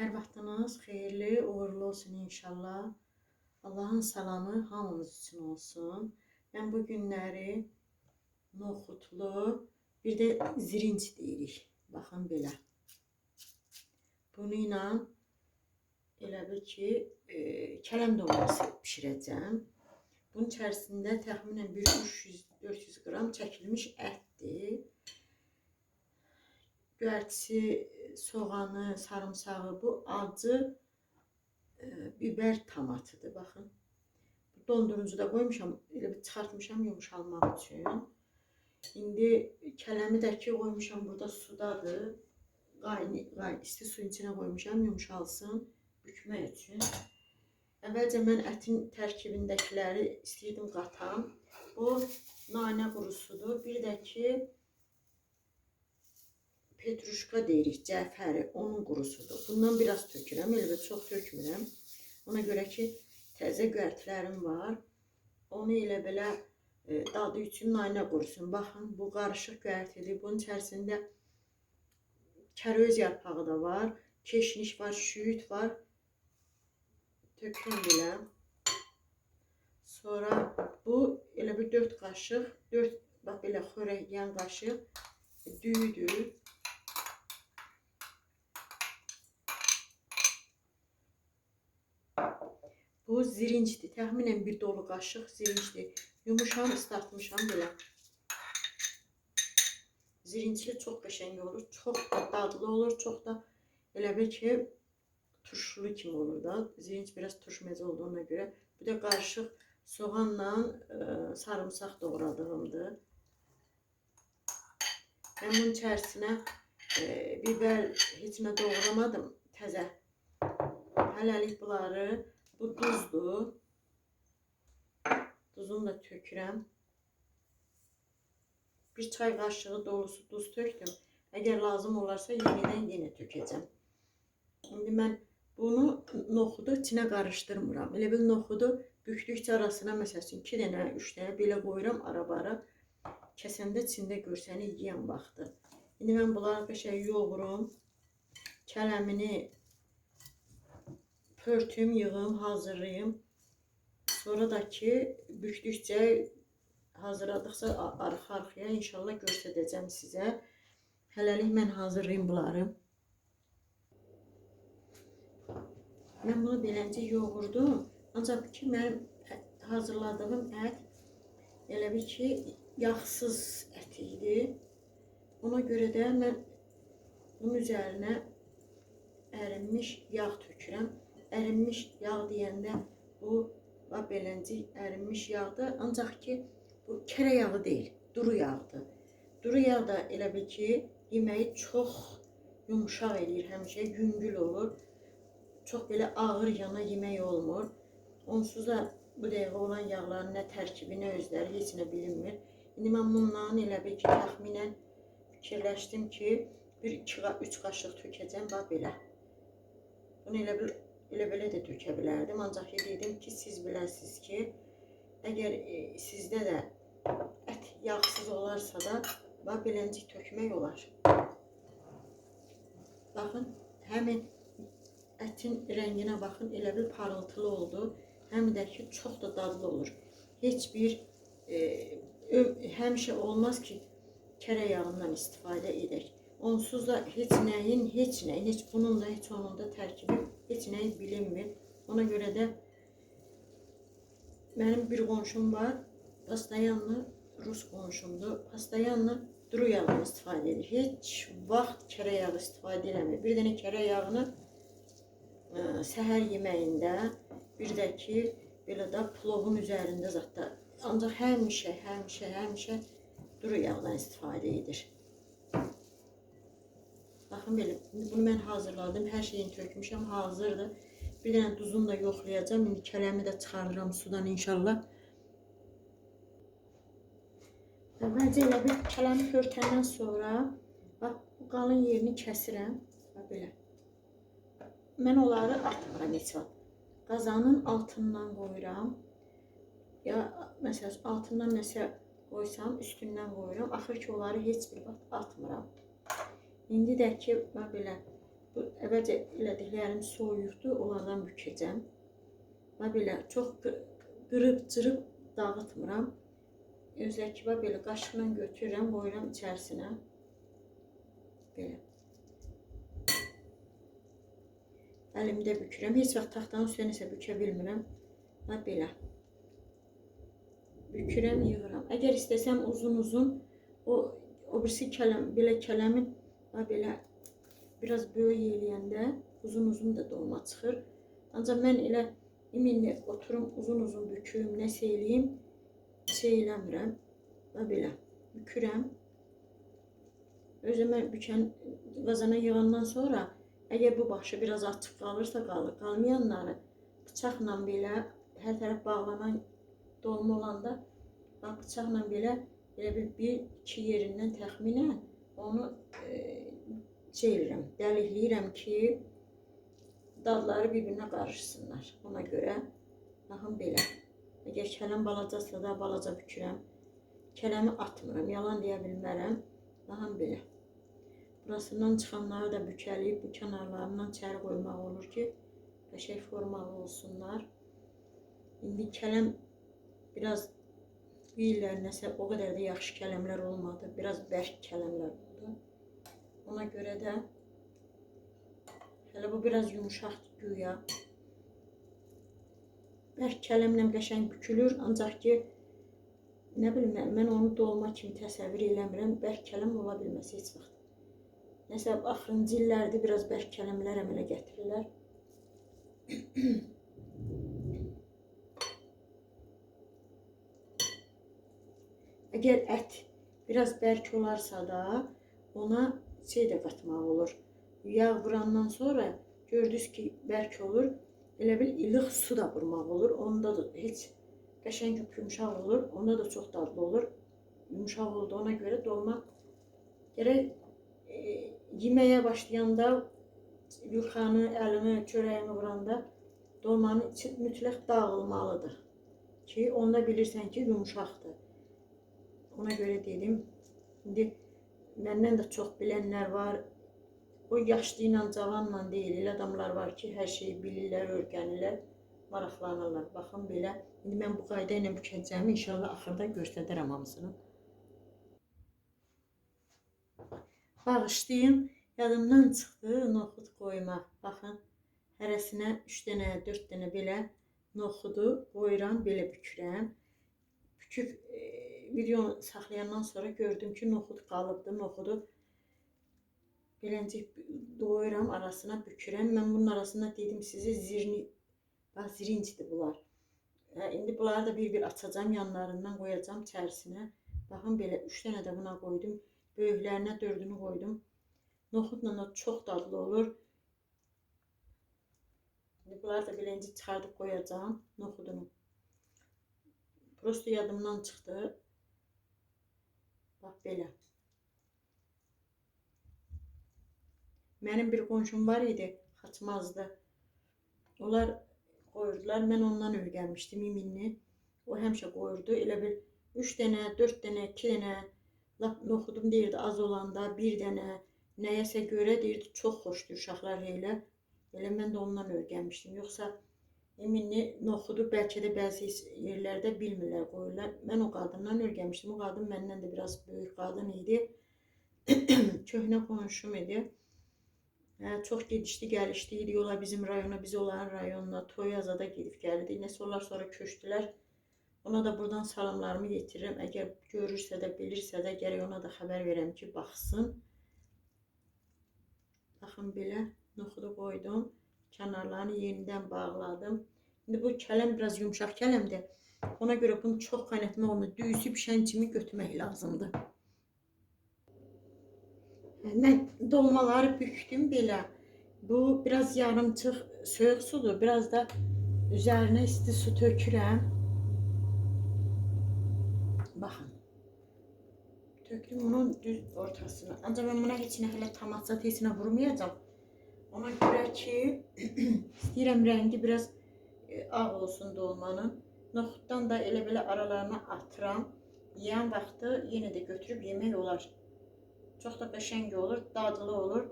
Hər vaxtınız xeyirli, uğurlu olsun inşallah. Allahın salamı hamımız üçün olsun. Mən bu günləri noxudlu, bir də zirinç deyirik. Baxın belə. Bunu ilə elə bil ki, e, kələm dolması bişirəcəm. Bunun içərisində təxminən bir 300-400 qram çəkilmiş ətdir. Göyərtisi, soğanı, sarımsağı, bu acı e, biber tomatıdır. Baxın. Dondurucuda qoymuşam, elə bir çıxartmışam yumşalmaq üçün. İndi kələmi də ki qoymuşam burada sudadır. Qayni, qay, isti suyun içinə qoymuşam yumşalsın, bükmək üçün. Əvvəlcə mən ətin tərkibindəkiləri istəyirdim qatam. Bu nanə qurusudur. Bir də ki petruşka deyirik, cəfəri, onun qurusudur. Bundan biraz tökürəm, də çox tökmürəm. Ona görə ki, təzə göyərtilərim var. Onu elə belə e, dadı üçün nanə qurusun. Baxın, bu qarışıq göyərtidir. Bunun içərisində kəröz yarpağı da var, keşniş var, şüyüt var. Tökdüm belə. Sonra bu elə bir 4 qaşıq, 4 bax belə xörək yeyən qaşıq düyüdür. Bu zirincdir. Təxminən bir dolu qaşıq zirincdir. Yumuşam ıslatmışam belə. Zirincli çox qəşəng olur. Çox da dadlı olur. Çox da elə bil ki turşulu kimi olur da. Zirinç biraz turşməcə olduğuna görə. Bu da qarışıq soğanla e, sarımsaq doğradığımdır. Mən bunun içərisinə e, biber heç nə doğramadım təzə. Hələlik bunları bu duzdur. Duzunu da tökürəm. Bir çay qaşığı dolusu duz tökdüm. Əgər lazım olarsa yenidən yenə tökəcəm. İndi mən bunu noxudu içinə qarışdırmıram. Elə bil noxudu bükdükcə arasına məsəl üçün 2 dənə, 3 dənə belə qoyuram ara-bara. Kəsəndə içində görsəni yeyən vaxtı. İndi mən bunları qəşəng yoğurum. Kələmini pörtüm, yığım, hazırlayım. Sonra da ki bükdükcə hazırladıqca arxa-arxaya inşallah göstərəcəm sizə. Hələlik mən hazırlayım bunları. Mən bunu beləcə yoğurdum. Ancaq ki mənim hazırladığım ət elə bir ki yağsız ət idi. Ona görə də mən bunun üzərinə ərinmiş yağ tökürəm. Ərinmiş yağ deyəndə bu və beləncə ərinmiş yağdır. Ancaq ki bu kərə yağı deyil, duru yağdır. Duru yağ da elə bil ki yeməyi çox yumşaq eləyir, həmişə yüngül olur. Çox belə ağır yana yemək olmur. Onsuz da bu dəqiqə olan yağların nə tərkibi, nə özləri heç nə bilinmir. İndi mən bundan elə bil ki təxminən fikirləşdim ki, bir 2-3 qaşıq tökəcəm bax belə. Bunu elə bil elə belə də tökə bilərdim. Ancaq dedim ki, siz biləsiniz ki, əgər e, sizdə də ət yağsız olarsa da bax beləncik tökmək olar. Baxın, həmin ətin rənginə baxın, elə bil parıltılı oldu. Həm də ki çox da dadlı olur. Heç bir e, həmişə olmaz ki kərə yağından istifadə edək. Onsuz da heç nəyin, heç nəyin, heç bunun da, heç onun da tərkibi heç nəyi bilinmir. Ona görə də mənim bir qonşum var, pastayanlı rus qonşumdur. Pastayanlı duru yağdan istifadə edir. Heç vaxt kərə yağı istifadə eləmir. Bir dənə kərə yağını ə, səhər yeməyində, bir də ki, belə də plovun üzərində zətdə. Ancaq həmişə, həmişə, həmişə duru yağdan istifadə edir. Baxın belə, bunu mən hazırladım, hər şeyini tökmüşəm, hazırdır. Bir dənə duzunu da yoxlayacağam. İndi kələmi də çıxarıram sudan inşallah. Əvvəlcə elə bir kələmi pörtəndən sonra bax bu qalın yerini kəsirəm. Bax belə. Mən onları atmıram heç vaxt. Qazanın altından qoyuram. Ya məsələn altından nəsə qoysam, üstündən qoyuram. Axır ki onları heç bir vaxt atmıram. İndi də ki bax belə bu əvvəlcə elədiklərim soyuqdur, onlardan bükəcəm. Və belə çox qı- qırıb cırıb dağıtmıram. Özəki və belə qaşıqla götürürəm, qoyuram içərisinə. Belə. Əlimdə bükürəm. Heç vaxt taxtanın üstünə isə bükə bilmirəm. Və belə. Bükürəm, yığıram. Əgər istəsəm uzun-uzun o o birisi kələm, belə kələmin və belə biraz böyük eləyəndə uzun-uzun da dolma çıxır. Ancaq mən elə iminlə oturum uzun-uzun büküm, nəsə eləyim, şey eləmirəm və belə bükürəm. Özümə bükən qazana yığandan sonra əgər bu başı biraz açıq qalırsa qalır. Qalmayanları bıçaqla belə hər tərəf bağlanan dolma olanda bax bıçaqla belə elə bir bir iki yerindən təxminən onu e, şey edirəm, ki, dadları bir-birinə qarışsınlar. Ona görə baxın belə. Əgər kələm balacasa da balaca bükürəm. Kələmi atmıram, yalan deyə bilmərəm. Baxın belə. Burasından çıxanları da bükəliyib bu kənarlarından çəri qoymaq olur ki, qəşəng formalı olsunlar. İndi kələm biraz bu illər nəsə o qədər də yaxşı kələmlər olmadı. Biraz bərk kələmlər oldu. Ona görə də hələ bu biraz yumşaqdır güya. Bərk kələmlə qəşəng bükülür, ancaq ki nə bilim mən, onu dolma kimi təsəvvür eləmirəm. Bərk kələm ola bilməz heç vaxt. Nəsə axırıncı illərdə biraz bərk kələmlər əmələ gətirirlər. Əgər ət biraz bərk olarsa da ona şey də qatmaq olur. Yağ vurandan sonra gördünüz ki bərk olur. Elə bil ilıq su da vurmaq olur. Onda da heç qəşəng yumşaq olur. Onda da çox dadlı olur. Yumşaq olduğuna görə dolma gərək e, başlayanda yuxanı, əlini, çörəyini vuranda dolmanın içi mütləq dağılmalıdır ki, onda bilirsən ki, yumşaqdır. Ona görə dedim. İndi məndən də çox bilənlər var. O yaşlı ilə cavanla deyil, elə adamlar var ki, hər şeyi bilirlər, öyrənirlər, maraqlanırlar. Baxın belə. İndi mən bu qayda ilə bükəcəyimi inşallah axırda göstərərəm hamısını. Bağışlayın, yadımdan çıxdı noxud qoymaq. Baxın, hərəsinə 3 dənə, 4 dənə belə noxudu qoyuram, belə bükürəm. Büküb e, videonu saxlayandan sonra gördüm ki, noxud qalıbdı, noxudu beləncik doyuram, arasına bükürəm. Mən bunun arasına dedim sizə zirni, bax zirincidir bunlar. Hə, indi bunları da bir-bir açacağam, yanlarından qoyacağam içərisinə. Baxın belə 3 dənə də buna qoydum. Böyüklərinə 4-ünü qoydum. Noxudla da çox dadlı olur. İndi bunları da beləncik çıxardıb qoyacağam noxudunu. Prosto yadımdan çıxdı. Bax belə. Mənim bir qonşum var idi, Xaçmazdı. Onlar qoyurdular. Mən ondan öyrənmişdim iminni. O həmişə qoyurdu. Elə bir 3 dənə, 4 dənə, 2 dənə lap noxudum deyirdi az olanda bir dənə nəyəsə görə deyirdi çox xoşdur uşaqlar elə. Elə mən də ondan öyrənmişdim. Yoxsa iminni noxudu bəlkə də bəzi yerlərdə bilmirlər qoyurlar. Mən o qadından öyrənmişdim. O qadın məndən də biraz böyük qadın idi. Köhnə qonşum idi. Hə, çox gedişli gəlişli idi. Yola bizim rayona, biz olan rayonuna Toyazada gedib gəldi. Nəsə onlar sonra köçdülər. Ona da buradan salamlarımı yetirirəm. Əgər görürsə də, bilirsə də gərək ona da xəbər verəm ki, baxsın. Baxın belə noxudu qoydum. Kənarlarını yenidən bağladım. İndi bu kələm biraz yumşaq kələmdir. Ona görə bunu çox qaynatmaq olmur. Düyüsü pişən kimi götürmək lazımdır. Mən dolmaları bükdüm belə. Bu biraz yarımçıq soyuq sudur. Biraz da üzərinə isti su tökürəm. Baxın. Tökdüm bunun düz ortasına. Ancaq mən buna heç nə hələ tamatsa tesinə vurmayacağam. Ona görə ki, istəyirəm rəngi biraz ağ olsun dolmanın. Noxuddan da elə belə aralarına atıram. Yeyən vaxtı yenə də götürüb yemək olar. Çox da qəşəng olur, dadlı olur.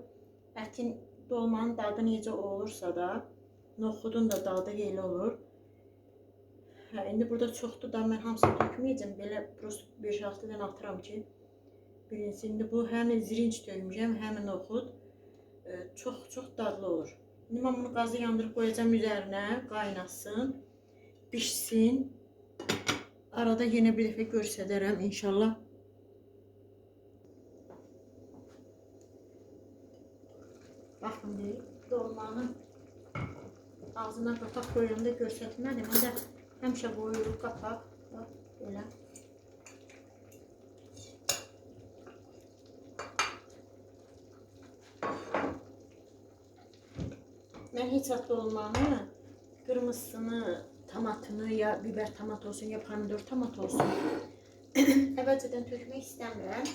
Ətin dolmanın dadı necə olursa da, noxudun da dadı elə olur. Hə, indi burada çoxdur da mən hamısını tökməyəcəm. Belə prosta 5-6 dənə atıram ki, birincisi indi bu həm zirinç tökmüşəm, həm noxud. E, Çox çox dadlı olur. İndi mən bunu qazı yandırıb qoyacağam üzərinə, qaynasın, bişsin. Arada yenə bir dəfə göstərərəm inşallah. Baxın bir dolmanın ağzına qapaq qoyanda göstərmədim. İndi həmişə qoyuruq qapaq. Bax belə. Mən heç vaxt dolmanı qırmızısını, tomatını ya biber tomat olsun ya pomidor tomat olsun əvvəlcədən tökmək istəmirəm.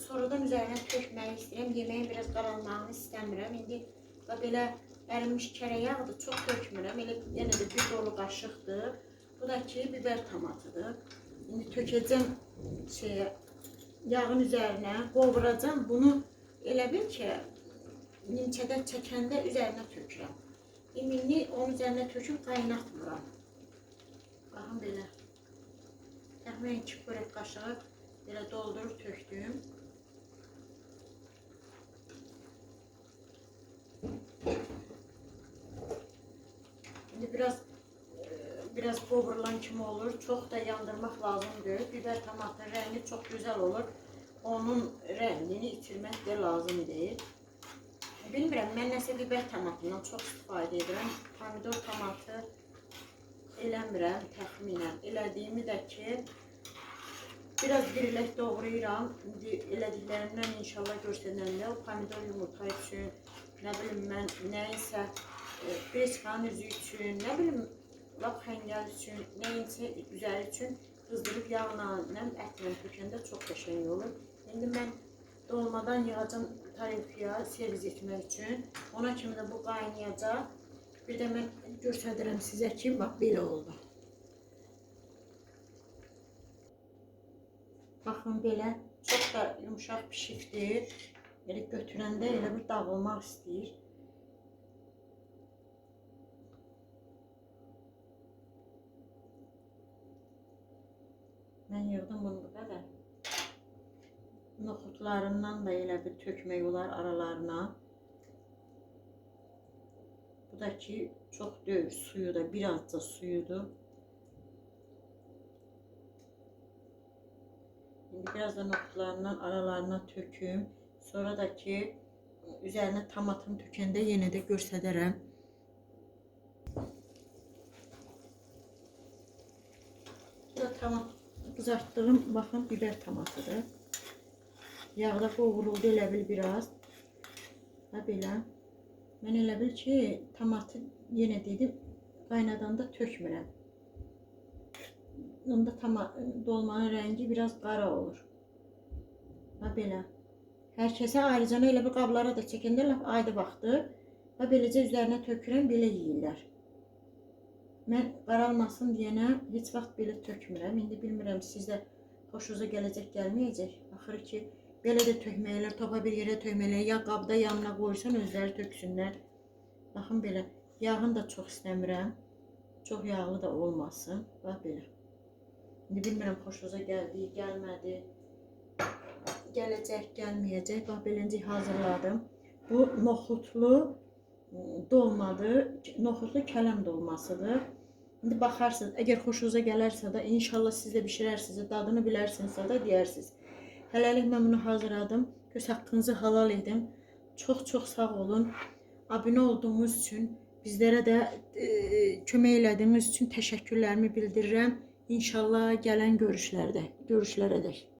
Sonradan üzərinə tökməyi istəyirəm. Yeməyin biraz qaralmağını istəmirəm. İndi bax belə ərinmiş kərə yağdır. Çox tökmürəm. Elə yenə də bir dolu qaşıqdır. Bu da ki biber tomatıdır. İndi tökəcəm şeyə yağın üzərinə qovuracam. Bunu elə bil ki nimçədən çəkəndə üzərinə tökürəm. İmini onun üzərinə töküb qaynatmıram. Baxın belə. Təxminən 2 xörək qaşığı belə doldurub tökdüm. İndi biraz e, biraz qovurulan kimi olur. Çox da yandırmaq lazımdır. Biber tomatın rəngi çox gözəl olur. Onun rəngini itirmək də lazım deyil. Bilmirəm, mən nəsə biber tomatından çox istifadə edirəm. Pomidor tomatı eləmirəm təxminən. Elədiyimi də ki, biraz dirilək doğrayıram. İndi elədiklərimdən inşallah göstərəndə o pomidor yumurta üçün, nə bilim mən nəyinsə e, breçkanın üzü üçün, nə bilim lap xəngəl üçün, nəyinsə üzəri üçün qızdırıb yağla, nə ətlə tökəndə çox qəşəng olur. İndi mən dolmadan yığacam tarifiyə servis etmək üçün. Ona kimi də bu qaynayacaq. Bir də mən göstərirəm sizə ki, bax belə oldu. Baxın belə çox da yumşaq pişikdir. Belə götürəndə elə bir dağılmaq istəyir. Mən yığdım bunu bu qədər. Noxudlarından da elə bir tökmək olar aralarına. Bu da ki çox deyil, suyu da birazca suyudur. İndi biraz da noxudlarından aralarına töküm. Sonra da ki üzərinə tomatını tökəndə yenə də göstərərəm. Bu da tamam qızartdığım baxın biber tomatıdır. Yağda qovruldu elə bil biraz. Və belə. Mən elə bil ki, tomatı yenə dedim, qaynadanda tökmürəm. Onda tama, dolmanın rəngi biraz qara olur. Və belə. Hər kəsə ayrıca elə bir qablara da çəkəndə lap ayrı vaxtı və beləcə üzərinə tökürəm, belə yeyirlər. Mən qaralmasın deyənə heç vaxt belə tökmürəm. İndi bilmirəm sizdə xoşunuza gələcək, gəlməyəcək. Axır ki, belə də tökməklər, topa bir yerə tökməklər, ya qabda yanına qoysan özləri töksünlər. Baxın belə, yağını da çox istəmirəm. Çox yağlı da olmasın. Bax belə. İndi bilmirəm xoşunuza gəldi, gəlmədi. Gələcək, gəlməyəcək. Bax beləcə hazırladım. Bu noxudlu dolmadır. Noxudlu kələm dolmasıdır. İndi baxarsınız, əgər xoşunuza gələrsə də inşallah siz də bişirərsiniz, dadını bilərsinizsə də deyərsiniz. Hələlik mən bunu hazırladım. Göz haqqınızı halal edin. Çox-çox sağ olun. Abunə olduğunuz üçün, bizlərə də e, kömək elədiyiniz üçün bildirirəm. İnşallah gələn görüşlərdə, görüşlərə dək.